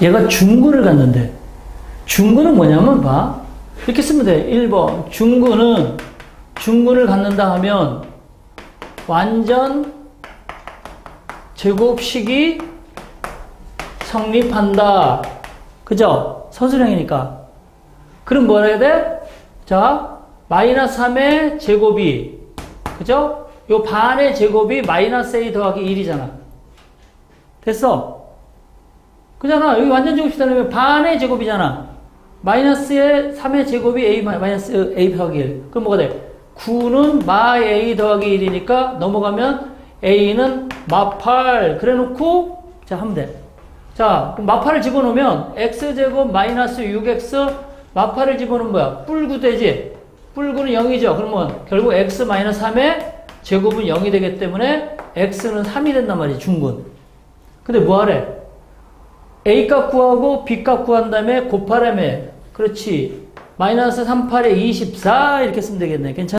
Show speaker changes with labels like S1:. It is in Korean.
S1: 얘가 중근을 갖는데 중근은 뭐냐면 봐. 이렇게 쓰면 돼. 1번. 중근은 중근을 갖는다 하면 완전 제곱식이 성립한다. 그죠? 선수량이니까. 그럼 뭐라 해야 돼? 자 마이너스 3의 제곱이 그죠? 요 반의 제곱이 마이너스 A 더하기 1이잖아. 됐어 그잖아. 여기 완전 제곱이라면 반의 제곱이잖아. 마이너스의 3의 제곱이 a 마이너스 a 더하기 1. 그럼 뭐가 돼? 9는 마 a 더하기 1이니까 넘어가면 a는 마8 그래 놓고 자 하면 돼. 자, 그럼 마8을 집어넣으면 x제곱 마이너스 6x 마8을 집어넣으면 뭐야? 뿔9 되지? 뿔9는 0이죠. 그러면 결국 x 마이너스 3의 제곱은 0이 되기 때문에 x는 3이 된단 말이지, 중근. 근데 뭐 하래? A값 구하고 B값 구한 다음에 곱하라며. 그렇지. 마이너스 38에 24 이렇게 쓰면 되겠네. 괜찮아?